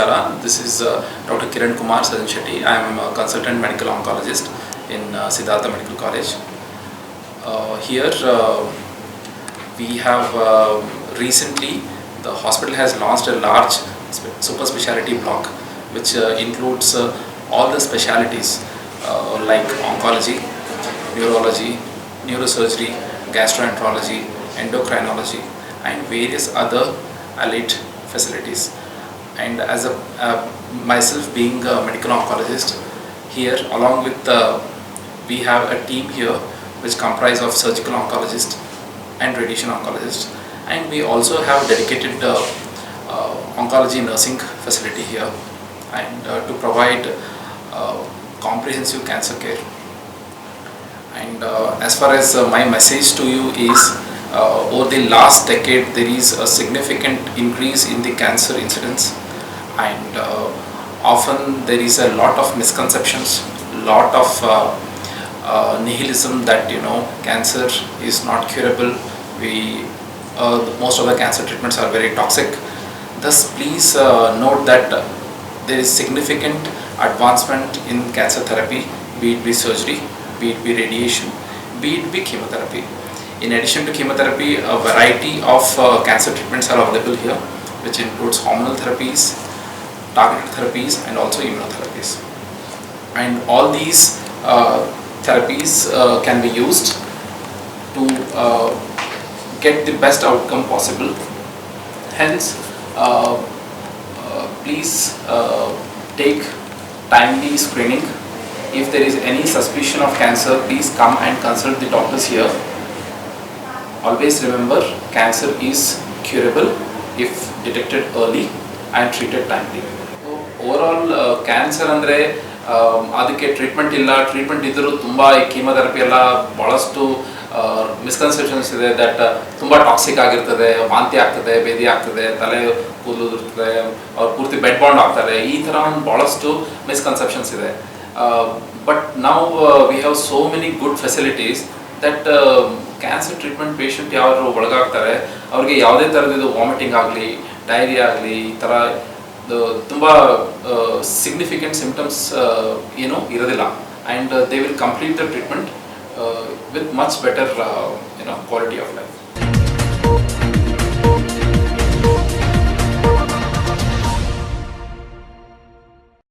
This is uh, Dr. Kiran Kumar Sajan Shetty. I am a consultant medical oncologist in uh, Siddhartha Medical College. Uh, here uh, we have uh, recently the hospital has launched a large super specialty block which uh, includes all the specialities uh, like oncology, neurology, neurosurgery, gastroenterology, endocrinology and various other allied facilities and as a uh, myself being a medical oncologist here along with uh, we have a team here which comprise of surgical oncologist and radiation oncologist. And we also have dedicated uh, oncology nursing facility here and uh, to provide uh, comprehensive cancer care. And uh, as far as my message to you is over the last decade there is a significant increase in the cancer incidence and uh, often there is a lot of misconceptions lot of uh, uh, nihilism that you know cancer is not curable. We most of the cancer treatments are very toxic. Thus please note that there is significant advancement in cancer therapy be it be surgery be it be radiation be it be chemotherapy. In addition to chemotherapy a variety of uh, cancer treatments are available here which includes hormonal therapies targeted therapies and also immunotherapies. And all these uh, therapies uh, can be used to uh, get the best outcome possible. Hence please take timely screening. If there is any suspicion of cancer please come and consult the doctors here. Always remember cancer is curable if detected early and treated timely overall cancer ಅಂದರೆ ಅದಕ್ಕೆ treatment ಇಲ್ಲ treatment ಇದ್ದರೂ ತುಂಬ ಈ chemotherapy ಎಲ್ಲ ಭಾಳಷ್ಟು misconceptions ಇದೆ that ತುಂಬ ಟಾಕ್ಸಿಕ್ ಆಗಿರ್ತದೆ, ವಾಂತಿ ಆಗ್ತದೆ, ಬೇದಿ ಆಗ್ತದೆ, ತಲೆ ಕೂದಲು ಉದುರ್ತದೆ, ಅವ್ರು ಪೂರ್ತಿ ಬೆಡ್ ಬಾಂಡ್ ಆಗ್ತಾರೆ, ಈ ಥರ ಒಂದು ಭಾಳಷ್ಟು ಮಿಸ್ಕನ್ಸೆಪ್ಷನ್ಸ್ ಇದೆ. ಬಟ್ ನಾವು we have so many good facilities that cancer treatment patient ಯಾರು ಒಳಗಾಗ್ತಾರೆ, ಅವ್ರಿಗೆ ಯಾವುದೇ ಥರದ್ದು ವಾಮಿಟಿಂಗ್ ಆಗಲಿ ಡೈರಿಯಾ ಆಗಲಿ, ಈ ಥರ ತುಂಬ significant symptoms uh, you know iradila and uh, they will complete the treatment uh, with much better you know quality of life.